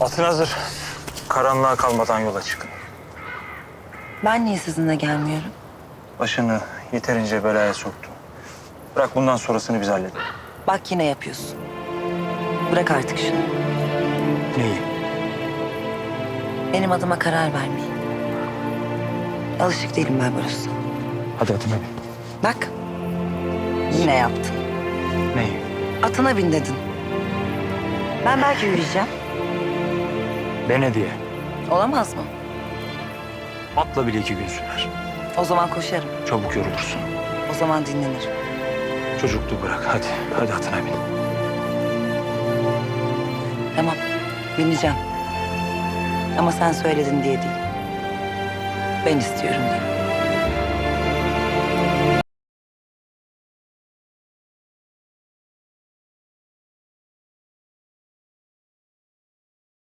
Atın hazır. Karanlığa kalmadan yola çıkın. Ben niye sizinle gelmiyorum? Başını yeterince belaya soktu. Bırak bundan sonrasını biz halledelim. Bak yine yapıyorsun. Bırak artık şunu. Neyi? Benim adıma karar vermeyin. Alışık değilim ben susam. Hadi atına bin. Bak. Yine yaptın. Neyi? Atına bin dedin. Ben belki yürüyeceğim. Dene diye. Olamaz mı? Atla bile iki gün sürer. O zaman koşarım. Çabuk yorulursun. O zaman dinlenirim. Çocukluğu bırak hadi. Hadi atına bin. Tamam. Bineceğim. Ama sen söyledin diye değil. Ben istiyorum diye.